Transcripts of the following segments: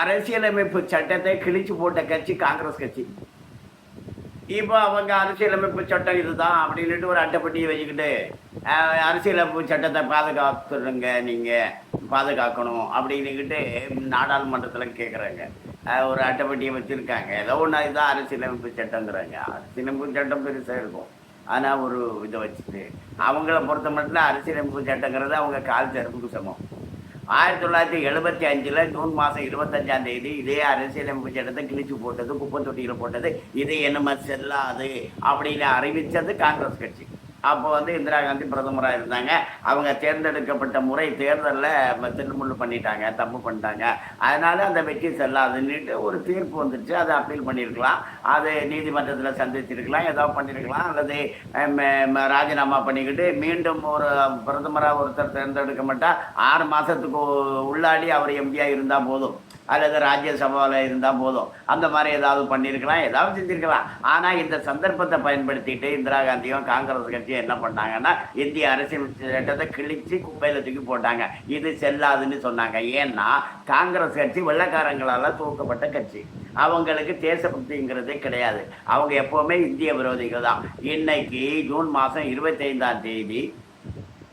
அரசியலமைப்பு சட்டத்தை கிழிச்சு போட்ட கட்சி காங்கிரஸ் கட்சி. இப்போ அவங்க அரசியலமைப்பு சட்டம் இதுதான் அப்படின்னுட்டு ஒரு அட்டைப்பட்டியை வச்சுக்கிட்டு அரசியலமைப்பு சட்டத்தை பாதுகாத்துருங்க நீங்கள் பாதுகாக்கணும் அப்படின்னுக்கிட்டு நாடாளுமன்றத்தில் கேட்குறாங்க ஒரு அட்டைப்பட்டியை வச்சுருக்காங்க. ஏதோ ஒன்று இதுதான் அரசியலமைப்பு சட்டங்கிறாங்க. அரசியலமைப்பு சட்டம் பெருசாக இருக்கும். ஆனால் ஒரு இதை வச்சுட்டு அவங்கள பொறுத்த மட்டும் அரசியலமைப்பு சட்டங்கிறது அவங்க கால் செருப்புக்கு சமம். ஆயிரத்தி தொள்ளாயிரத்தி எழுபத்தி அஞ்சில் ஜூன் மாதம் இருபத்தஞ்சாம் தேதி இதே அரசியலமைப்பு இடத்தை கிழிச்சு போட்டது குப்பை தொட்டியில் போட்டது இது என்னமா செல்லாது அப்படின்னு அறிவித்தது காங்கிரஸ் கட்சி. அப்போ வந்து இந்திரா காந்தி பிரதமராக இருந்தாங்க. அவங்க தேர்ந்தெடுக்கப்பட்ட முறை தேர்தலில் திருமுள்ளு பண்ணிட்டாங்க தப்பு பண்ணிட்டாங்க. அதனால அந்த வெற்றி செல்லாதுன்னுட்டு ஒரு தீர்ப்பு வந்துருச்சு. அதை அப்பீல் பண்ணியிருக்கலாம் அது நீதிமன்றத்தில் சந்திச்சிருக்கலாம் ஏதோ பண்ணியிருக்கலாம் அல்லது ம- ம- ராஜினாமா பண்ணிக்கிட்டு மீண்டும் ஒரு பிரதமராக ஒருத்தர் தேர்ந்தெடுக்க மாட்டா ஆறு மாதத்துக்கு உள்ளாடி அவர் எம்பியாக இருந்தால் போதும். அல்லது ராஜ்யசபாவில் இருந்தால் போதும். அந்த மாதிரி ஏதாவது பண்ணியிருக்கலாம் ஏதாவது செஞ்சுருக்கலாம். ஆனால் இந்த சந்தர்ப்பத்தை பயன்படுத்திட்டு இந்திரா காந்தியும் காங்கிரஸ் கட்சியும் என்ன பண்ணாங்கன்னா இந்திய அரசியல் சட்டத்தை கிழிச்சு குப்பையில் தூக்கி போட்டாங்க. இது செல்லாதுன்னு சொன்னாங்க. ஏன்னா காங்கிரஸ் கட்சி வெள்ளக்காரங்களால் தூக்கப்பட்ட கட்சி. அவங்களுக்கு தேசபக்திங்கிறதே கிடையாது. அவங்க எப்போவுமே இந்திய விரோதிகள் தான். இன்னைக்கு ஜூன் மாதம் இருபத்தைந்தாம் தேதி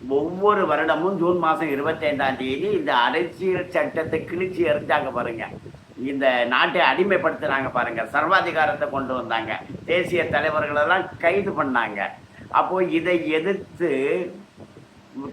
ஒவ்வொரு வருடமும் ஜூன் மாதம் இருபத்தைந்தாம் தேதி இந்த அரசியல் சட்டத்தை கிழிச்சு எறிஞ்சாங்க பாருங்க. இந்த நாட்டை அடிமைப்படுத்துனாங்க பாருங்க. சர்வாதிகாரத்தை கொண்டு வந்தாங்க. தேசிய தலைவர்களெல்லாம் கைது பண்ணாங்க. அப்போ இதை எதிர்த்து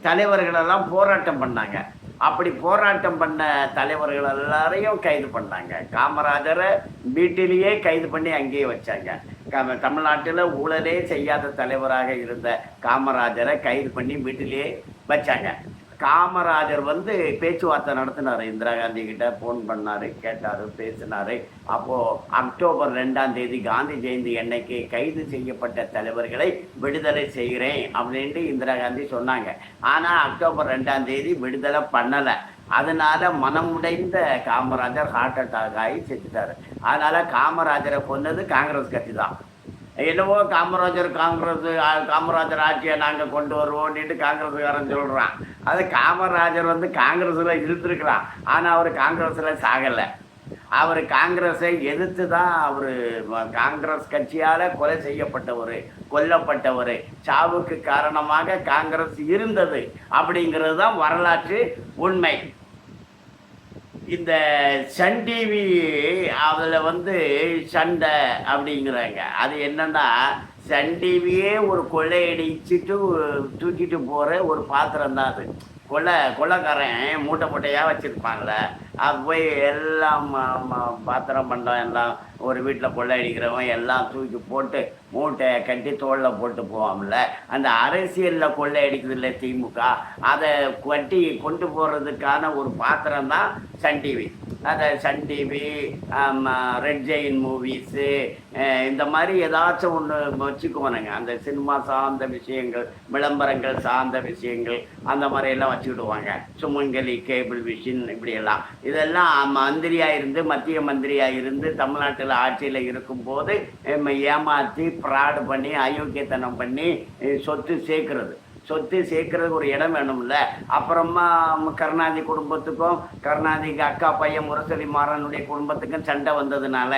தலைவர்களெல்லாம் போராட்டம் பண்ணாங்க. அப்படி போராட்டம் பண்ண தலைவர்கள் எல்லாரையும் கைது பண்ணாங்க. காமராஜரை வீட்டிலேயே கைது பண்ணி அங்கேயே வச்சாங்க. க- தமிழ்நாட்டில் ஊழலே செய்யாத தலைவராக இருந்த காமராஜரை கைது பண்ணி வீட்டிலேயே வச்சாங்க. காமராஜர் வந்து பேச்சுவார்த்தை நடத்தினார் இந்திரா காந்தி கிட்ட ஃபோன் பண்ணாரு கேட்டாரு பேசினாரு. அப்போ அக்டோபர் ரெண்டாம் தேதி காந்தி ஜெயந்தி அன்னைக்கு கைது செய்யப்பட்ட தலைவர்களை விடுதலை செய்கிறேன் அப்படின்ட்டு இந்திரா காந்தி சொன்னாங்க. ஆனால் அக்டோபர் ரெண்டாம் தேதி விடுதலை பண்ணலை. அதனால மனமுடைந்த காமராஜர் ஹார்ட் அட்டாக் ஆகி செத்துட்டாரு. அதனால காமராஜரை கொன்னது காங்கிரஸ் கட்சி தான். என்னவோ காமராஜர் காங்கிரஸ் காமராஜர் ஆட்சியை நாங்கள் கொண்டு வருவோம்னுட்டு காங்கிரஸ்காரன் சொல்கிறான் அது காமராஜர் வந்து காங்கிரஸில் இருந்திருக்கிறான் ஆனால் அவர் காங்கிரஸில் சாகலை. அவர் காங்கிரஸை எதிர்த்து தான் அவர் காங்கிரஸ் கட்சியால் கொலை செய்யப்பட்டவர் கொல்லப்பட்டவர். சாவுக்கு காரணமாக காங்கிரஸ் இருந்தது. அப்படிங்கிறது தான் வரலாற்று உண்மை. இந்த சன் டிவி அதில் வந்து சண்டை அப்படிங்கிறாங்க. அது என்னன்னா சன் டிவியே ஒரு கொள்ளையடிச்சிட்டு தூக்கிட்டு போகிற ஒரு பாத்திரம் தான் அது. கொள்ளை கொள்ளைக்காரன் மூட்டை மூட்டையாக வச்சுருப்பாங்களே அது போய் எல்லாம் பாத்திரம் பண்டம் எல்லாம் ஒரு வீட்டில் கொள்ளையடிக்கிறவன் எல்லாம் தூக்கி போட்டு மூட்டையை கட்டி தோளில் போட்டு போவான்ல. அந்த அரசியலில் கொள்ளையடிக்குது இல்லை திமுக. அதை கட்டி கொண்டு போகிறதுக்கான ஒரு பாத்திரம் தான் சன் டிவி. அதை Sun TV Red Giant Movies இந்த மாதிரி ஏதாச்சும் ஒன்று வச்சுக்குவானுங்க. அந்த சினிமா சார்ந்த விஷயங்கள் விளம்பரங்கள் சார்ந்த விஷயங்கள் அந்த மாதிரியெல்லாம் வச்சுக்கிடுவாங்க. சுமங்கலி கேபிள் விஷன் இப்படியெல்லாம். இதெல்லாம் மந்திரியாக இருந்து மத்திய மந்திரியாக இருந்து தமிழ்நாட்டில் ஆட்சியில் இருக்கும்போது ஏமாற்றி ஃப்ராடு பண்ணி அயோக்கியத்தனம் பண்ணி சொத்து சேர்க்கறது. சொத்து சேர்க்கறதுக்கு ஒரு இடம் வேணும்ல. அப்புறமா ம- கருணாநிதி குடும்பத்துக்கும் கருணாநிதிக்கு அக்கா பையன் முரசொலி மாறனுடைய குடும்பத்துக்கும் சண்டை வந்ததுனால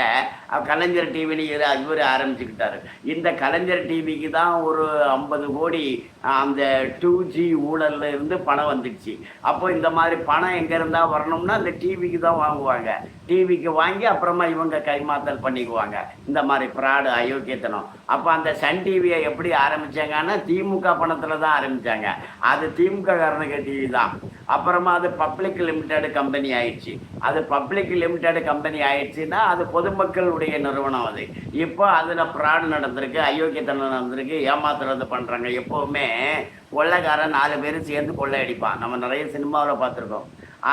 கலைஞர் டிவியில் இவர் ஆரம்பிச்சுக்கிட்டாரு. இந்த கலைஞர் டிவிக்கு தான் ஒரு ஐம்பது கோடி அந்த டூ ஜி ஊழல்ல இருந்து பணம் வந்துடுச்சு. அப்போ இந்த மாதிரி பணம் எங்கே இருந்தால் வரணும்னா அந்த டிவிக்கு தான் வாங்குவாங்க. டிவிக்கு வாங்கி அப்புறமா இவங்க கைமாத்தல் பண்ணிக்குவாங்க. இந்த மாதிரி ஃப்ராடு அயோக்கியத்தனம். அப்போ அந்த சன் டிவியை எப்படி ஆரம்பிச்சாங்கன்னா திமுக பணத்தில் தான் ஆரம்பிச்சாங்க. அது திமுக காரனுக்கு டிவி தான் அப்புறமா அது பப்ளிக் லிமிடெட் கம்பெனி ஆயிடுச்சு. அது பப்ளிக் லிமிடெட் கம்பெனி ஆயிடுச்சுன்னா அது பொதுமக்களுடைய நிறுவனம் அது. இப்போ அதில் ஃப்ராடு நடந்திருக்கு அயோக்கியத்தனம் நடந்திருக்கு ஏமாத்துறது பண்ணுறாங்க எப்போவுமே கொள்ளைக்காரன் நாலு பேர் சேர்ந்து கொள்ளை அடிப்பான். நம்ம நிறைய சினிமாவில் பார்த்துருக்கோம்.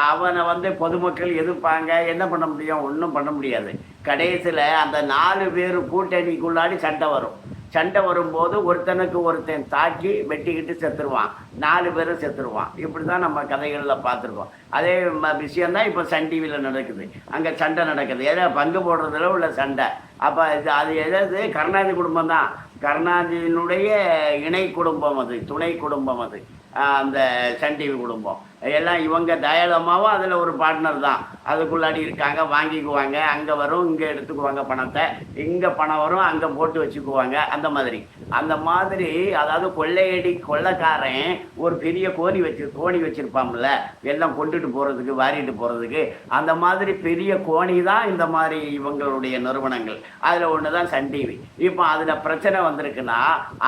அவனை வந்து பொதுமக்கள் எதிர்ப்பாங்க. என்ன பண்ண முடியும்? ஒன்றும் பண்ண முடியாது. கடைசியில் அந்த நாலு பேர் கூட்டணிக்குள்ளாடி சண்டை வரும். சண்டை வரும்போது ஒருத்தனுக்கு ஒருத்தன் தாக்கி வெட்டிக்கிட்டு செத்துருவான். நாலு பேரும் செத்துருவான். இப்படி தான் நம்ம கதைகளில் பார்த்துருக்கோம். அதே ம- இப்போ சன் டிவியில் நடக்குது. அங்கே சண்டை நடக்குது. ஏதோ பங்கு போடுறதுல உள்ள சண்டை. அப்போ இது அது எதாவது கருணாநிதி குடும்பம் தான். கருணாநிதியினுடைய இணை குடும்பம் அது துணை குடும்பம் அது. அந்த சன் டிவி குடும்பம். எல்லாம் இவங்க தயாளமாவும் அதில் ஒரு பார்ட்னர் தான். அதுக்குள்ளாடி இருக்காங்க வாங்கிக்குவாங்க அங்கே வரும் இங்கே எடுத்துக்குவாங்க பணத்தை. இங்கே பணம் வரும் அங்கே போட்டு வச்சுக்குவாங்க. அந்த மாதிரி. அந்த மாதிரி அதாவது கொள்ளையடி கொள்ளைக்காரன் ஒரு பெரிய கோணி வச்சு கோணி வச்சுருப்பாம்ல எல்லாம் கொண்டுட்டு போகிறதுக்கு வாரிட்டு போகிறதுக்கு அந்த மாதிரி பெரிய கோணி தான் இந்த மாதிரி இவங்களுடைய நிறுவனங்கள். அதில் ஒன்று தான் சன் டிவி. இப்போ அதில் பிரச்சனை வந்திருக்குன்னா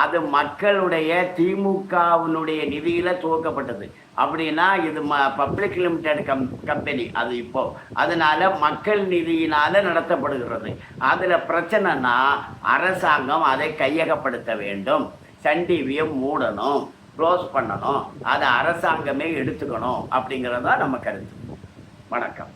அது மக்களுடைய திமுகவினுடைய நிதியில் துவக்கப்பட்டது. அப்படின்னா இது ம பப்ளிக் லிமிடெட் கம் கம்பெனி அது இப்போ அதனால மக்கள் நிதியினால நடத்தப்படுகிறது. அதில் பிரச்சனைனா அரசாங்கம் அதை கையகப்படுத்த வேண்டும். சன் டிவியை மூடணும் க்ளோஸ் பண்ணணும். அதை அரசாங்கமே எடுத்துக்கணும் அப்படிங்கிறது தான் நம்ம கருத்து. வணக்கம்.